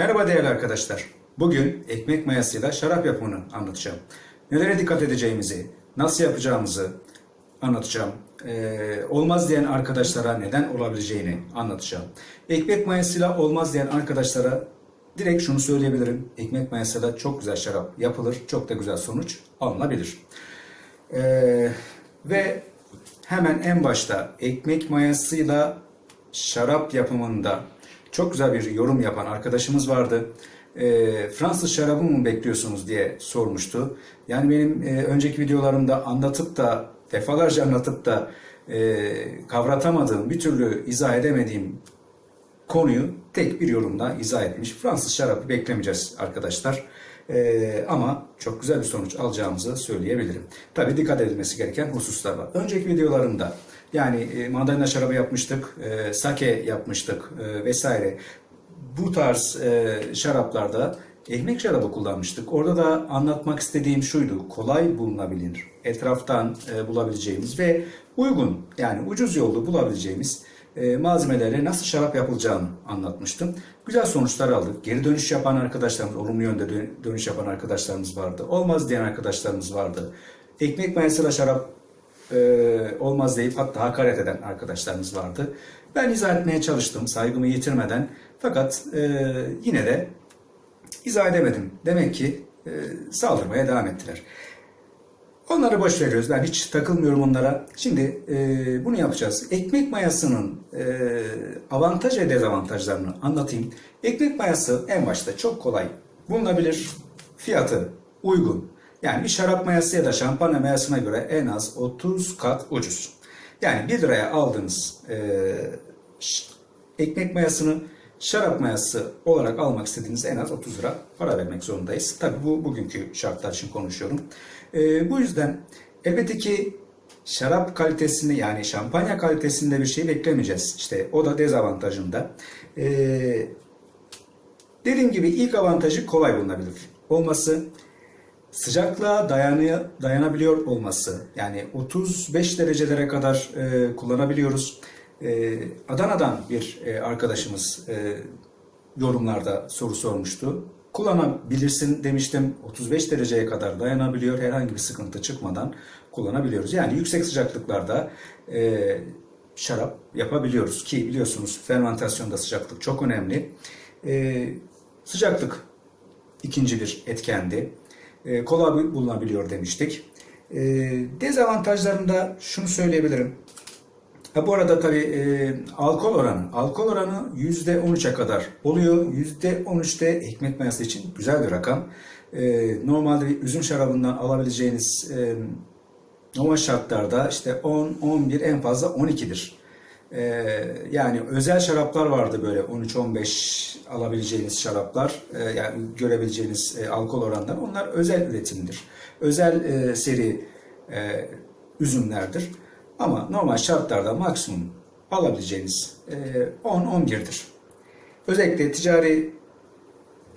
Merhaba değerli arkadaşlar. Bugün ekmek mayasıyla şarap yapımını anlatacağım. Nelere dikkat edeceğimizi, nasıl yapacağımızı anlatacağım. Ee, olmaz diyen arkadaşlara neden olabileceğini anlatacağım. Ekmek mayasıyla olmaz diyen arkadaşlara direkt şunu söyleyebilirim. Ekmek mayasıyla çok güzel şarap yapılır, çok da güzel sonuç alınabilir. Ee, ve hemen en başta ekmek mayasıyla şarap yapımında çok güzel bir yorum yapan arkadaşımız vardı. Ee, Fransız şarabı mı bekliyorsunuz diye sormuştu. Yani benim e, önceki videolarımda anlatıp da defalarca anlatıp da e, kavratamadığım, bir türlü izah edemediğim konuyu tek bir yorumla izah etmiş. Fransız şarabı beklemeyeceğiz arkadaşlar. Ee, ama çok güzel bir sonuç alacağımızı söyleyebilirim. Tabii dikkat edilmesi gereken hususlar var. Önceki videolarımda yani e, mandalina şarabı yapmıştık, e, sake yapmıştık e, vesaire. Bu tarz e, şaraplarda ekmek şarabı kullanmıştık. Orada da anlatmak istediğim şuydu. Kolay bulunabilir. Etraftan e, bulabileceğimiz ve uygun yani ucuz yolda bulabileceğimiz e, malzemelerle nasıl şarap yapılacağını anlatmıştım. Güzel sonuçlar aldık. Geri dönüş yapan arkadaşlarımız, olumlu yönde dö- dönüş yapan arkadaşlarımız vardı. Olmaz diyen arkadaşlarımız vardı. Ekmek mayasıyla şarap e, olmaz deyip hatta hakaret eden arkadaşlarımız vardı. Ben izah etmeye çalıştım saygımı yitirmeden. Fakat e, yine de izah edemedim. Demek ki e, saldırmaya devam ettiler. Onları boş veriyoruz. Ben hiç takılmıyorum onlara. Şimdi e, bunu yapacağız. Ekmek mayasının e, avantaj ve dezavantajlarını anlatayım. Ekmek mayası en başta çok kolay bulunabilir. Fiyatı uygun. Yani bir şarap mayası ya da şampanya mayasına göre en az 30 kat ucuz. Yani 1 liraya aldığınız e, ekmek mayasını şarap mayası olarak almak istediğinizde en az 30 lira para vermek zorundayız. Tabi bu bugünkü şartlar için konuşuyorum. Ee, bu yüzden elbette ki şarap kalitesini yani şampanya kalitesinde bir şey beklemeyeceğiz. İşte o da dezavantajında. Ee, dediğim gibi ilk avantajı kolay bulunabilir olması. Sıcaklığa dayanıyor, dayanabiliyor olması. Yani 35 derecelere kadar e, kullanabiliyoruz. E, Adana'dan bir e, arkadaşımız e, yorumlarda soru sormuştu. Kullanabilirsin demiştim. 35 dereceye kadar dayanabiliyor. Herhangi bir sıkıntı çıkmadan kullanabiliyoruz. Yani yüksek sıcaklıklarda e, şarap yapabiliyoruz. Ki biliyorsunuz fermentasyonda sıcaklık çok önemli. E, sıcaklık ikinci bir etkendi. E, kolay bulunabiliyor demiştik. E, dezavantajlarında şunu söyleyebilirim. Ha, bu arada tabii e, alkol oranı. Alkol oranı %13'e kadar oluyor. %13'te ekmek mayası için güzel bir rakam. E, normalde bir üzüm şarabından alabileceğiniz e, normal şartlarda işte 10, 11 en fazla 12'dir. E, yani özel şaraplar vardı böyle 13-15 alabileceğiniz şaraplar. E, yani görebileceğiniz e, alkol oranları. Onlar özel üretimdir. Özel e, seri e, üzümlerdir. Ama normal şartlarda maksimum alabileceğiniz e, 10-11'dir. Özellikle ticari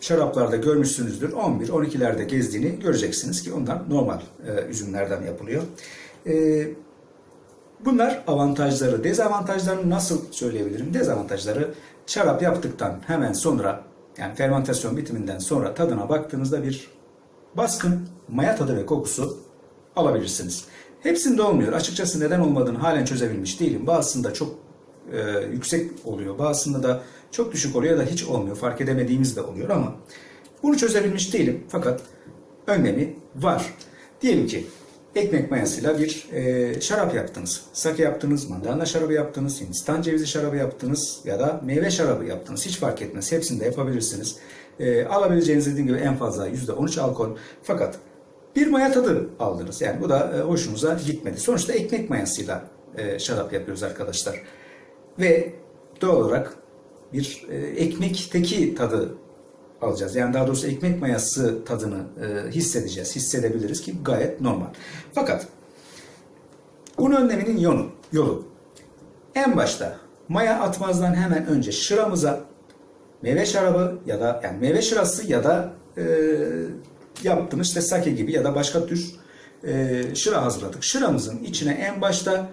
şaraplarda görmüşsünüzdür. 11-12'lerde gezdiğini göreceksiniz ki onlar normal e, üzümlerden yapılıyor. E, bunlar avantajları. Dezavantajlarını nasıl söyleyebilirim? Dezavantajları şarap yaptıktan hemen sonra yani fermentasyon bitiminden sonra tadına baktığınızda bir baskın maya tadı ve kokusu alabilirsiniz. Hepsinde olmuyor. Açıkçası neden olmadığını halen çözebilmiş değilim. Bazısında çok e, yüksek oluyor. Bazısında da çok düşük oluyor ya da hiç olmuyor. Fark edemediğimiz de oluyor ama bunu çözebilmiş değilim. Fakat önlemi var. Diyelim ki ekmek mayasıyla bir e, şarap yaptınız. Sake yaptınız, mandalina şarabı yaptınız, hindistan cevizi şarabı yaptınız ya da meyve şarabı yaptınız. Hiç fark etmez. Hepsini de yapabilirsiniz. E, alabileceğiniz dediğim gibi en fazla %13 alkol. Fakat bir maya tadı aldınız. Yani bu da e, hoşunuza gitmedi. Sonuçta ekmek mayasıyla e, şarap yapıyoruz arkadaşlar. Ve doğal olarak bir e, ekmekteki tadı alacağız. Yani daha doğrusu ekmek mayası tadını e, hissedeceğiz. Hissedebiliriz ki gayet normal. Fakat un önleminin yolu, yolu en başta maya atmazdan hemen önce şıramıza meyve şarabı ya da yani meyve şırası ya da e, yaptığımız işte sake gibi ya da başka tür e, şıra hazırladık. Şıramızın içine en başta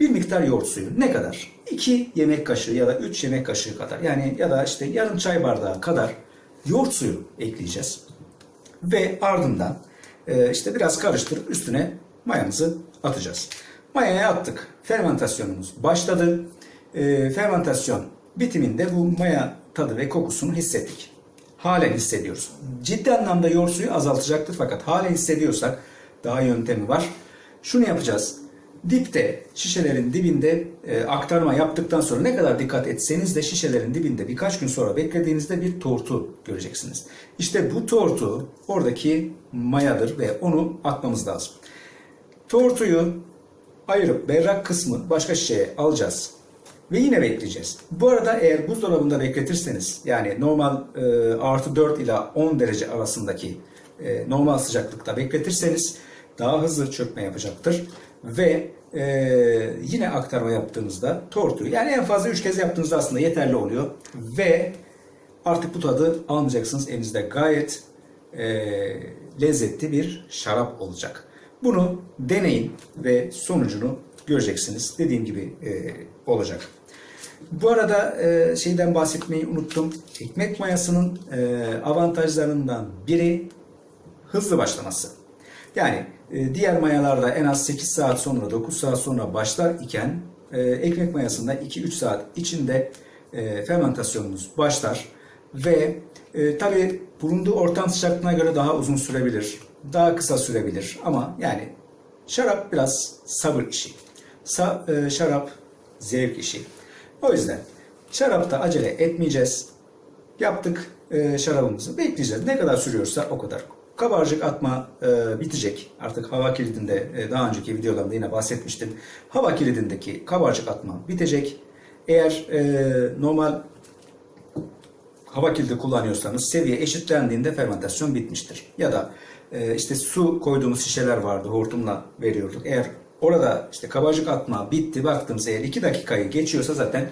bir miktar yoğurt suyu. Ne kadar? 2 yemek kaşığı ya da 3 yemek kaşığı kadar. Yani ya da işte yarım çay bardağı kadar yoğurt suyu ekleyeceğiz. Ve ardından e, işte biraz karıştırıp üstüne mayamızı atacağız. Mayaya attık. Fermentasyonumuz başladı. E, fermentasyon bitiminde bu maya tadı ve kokusunu hissettik. Halen hissediyoruz. Ciddi anlamda yoğurt suyu azaltacaktır fakat halen hissediyorsak daha yöntemi var. Şunu yapacağız. Dipte, şişelerin dibinde e, aktarma yaptıktan sonra ne kadar dikkat etseniz de şişelerin dibinde birkaç gün sonra beklediğinizde bir tortu göreceksiniz. İşte bu tortu oradaki mayadır ve onu atmamız lazım. Tortuyu ayırıp berrak kısmı başka şişeye alacağız. Ve yine bekleyeceğiz. Bu arada eğer buzdolabında bekletirseniz yani normal e, artı 4 ila 10 derece arasındaki e, normal sıcaklıkta bekletirseniz daha hızlı çökme yapacaktır. Ve e, yine aktarma yaptığınızda tortuyu yani en fazla 3 kez yaptığınızda aslında yeterli oluyor. Ve artık bu tadı almayacaksınız. Elinizde gayet e, lezzetli bir şarap olacak. Bunu deneyin ve sonucunu göreceksiniz. Dediğim gibi e, olacak. Bu arada e, şeyden bahsetmeyi unuttum. Ekmek mayasının e, avantajlarından biri hızlı başlaması. Yani e, diğer mayalarda en az 8 saat sonra 9 saat sonra başlar iken e, ekmek mayasında 2-3 saat içinde e, fermentasyonumuz başlar ve e, tabi bulunduğu ortam sıcaklığına göre daha uzun sürebilir, daha kısa sürebilir ama yani şarap biraz sabır işi. Sa, e, şarap zevk işi. O yüzden şarapta acele etmeyeceğiz. Yaptık şarabımızı bekleyeceğiz. Ne kadar sürüyorsa o kadar. Kabarcık atma e, bitecek. Artık hava kilidinde e, daha önceki videolarımda yine bahsetmiştim. Hava kilidindeki kabarcık atma bitecek. Eğer e, normal hava kilidi kullanıyorsanız seviye eşitlendiğinde fermentasyon bitmiştir. Ya da e, işte su koyduğumuz şişeler vardı hortumla veriyorduk. Eğer orada işte kabarcık atma bitti baktığımız eğer 2 dakikayı geçiyorsa zaten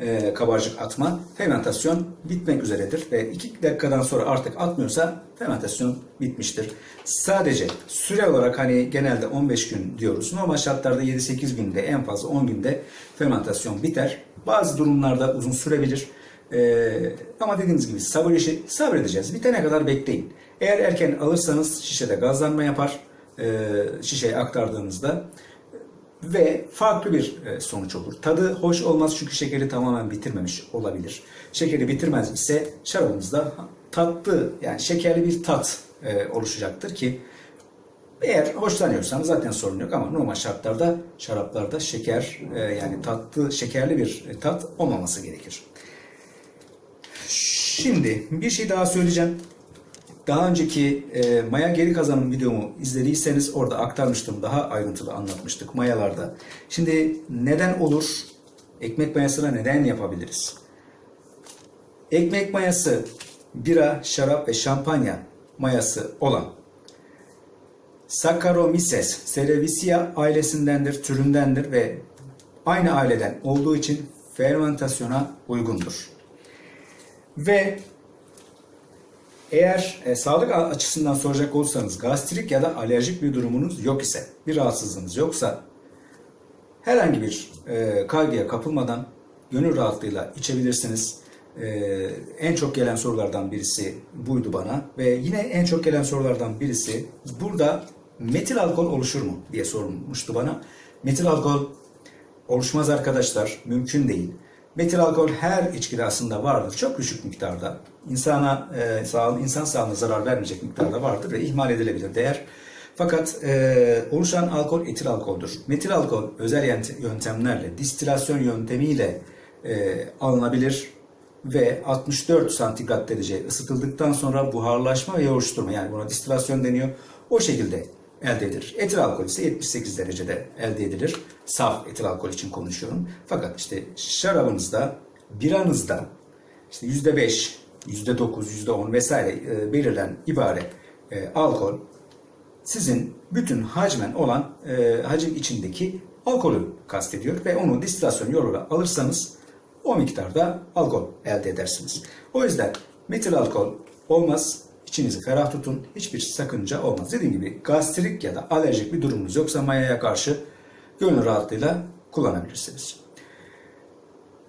e, kabarcık atma fermentasyon bitmek üzeredir. Ve 2 dakikadan sonra artık atmıyorsa fermentasyon bitmiştir. Sadece süre olarak hani genelde 15 gün diyoruz. Normal şartlarda 7-8 günde en fazla 10 günde fermentasyon biter. Bazı durumlarda uzun sürebilir. Ee, ama dediğimiz gibi sabır işi sabredeceğiz. Bitene kadar bekleyin. Eğer erken alırsanız şişede gazlanma yapar. Ee, şişeye aktardığınızda ve farklı bir e, sonuç olur. Tadı hoş olmaz çünkü şekeri tamamen bitirmemiş olabilir. Şekeri bitirmez ise şarabımızda tatlı yani şekerli bir tat e, oluşacaktır ki eğer hoşlanıyorsanız zaten sorun yok ama normal şartlarda şaraplarda şeker e, yani tatlı şekerli bir tat olmaması gerekir. Şimdi bir şey daha söyleyeceğim. Daha önceki e, maya geri kazanım videomu izlediyseniz orada aktarmıştım. Daha ayrıntılı anlatmıştık mayalarda. Şimdi neden olur? Ekmek mayasına neden yapabiliriz? Ekmek mayası, bira, şarap ve şampanya mayası olan Saccharomyces cerevisiae ailesindendir, türündendir ve aynı aileden olduğu için fermentasyona uygundur. Ve eğer e, sağlık açısından soracak olursanız gastrik ya da alerjik bir durumunuz yok ise, bir rahatsızlığınız yoksa herhangi bir e, kaygıya kapılmadan gönül rahatlığıyla içebilirsiniz. E, en çok gelen sorulardan birisi buydu bana ve yine en çok gelen sorulardan birisi burada metil alkol oluşur mu diye sorulmuştu bana. Metil alkol oluşmaz arkadaşlar, mümkün değil. Metil alkol her içkide aslında vardır. Çok düşük miktarda. İnsana, e, sağ, insan sağlığına zarar vermeyecek miktarda vardır ve ihmal edilebilir değer. Fakat e, oluşan alkol etil alkoldür. Metil alkol özel yöntemlerle, distilasyon yöntemiyle e, alınabilir ve 64 santigrat derece ısıtıldıktan sonra buharlaşma ve yoğuşturma yani buna distilasyon deniyor. O şekilde elde edilir. Etil alkol ise 78 derecede elde edilir. Saf etil alkol için konuşuyorum. Fakat işte şarabınızda, biranızda işte %5, %9, %10 vesaire e, belirlen ibare e, alkol sizin bütün hacmen olan e, hacim içindeki alkolü kastediyor ve onu distilasyon yoluyla alırsanız o miktarda alkol elde edersiniz. O yüzden metil alkol olmaz. İçinizi ferah tutun. Hiçbir sakınca olmaz. Dediğim gibi gastrik ya da alerjik bir durumunuz yoksa mayaya karşı gönül rahatlığıyla kullanabilirsiniz.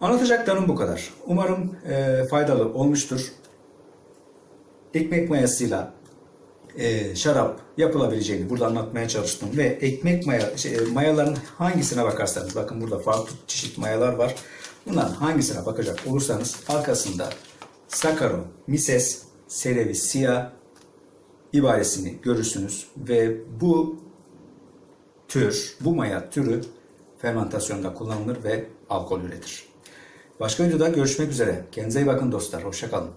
Anlatacaklarım bu kadar. Umarım e, faydalı olmuştur. ekmek mayasıyla e, şarap yapılabileceğini burada anlatmaya çalıştım ve ekmek maya şey, e, mayaların hangisine bakarsanız bakın burada farklı çeşit mayalar var. Bunların hangisine bakacak olursanız arkasında Sakaro, Mises, Selevi, Siyah ibaresini görürsünüz ve bu tür, bu maya türü fermentasyonda kullanılır ve alkol üretir. Başka videoda görüşmek üzere. Kendinize iyi bakın dostlar. Hoşçakalın.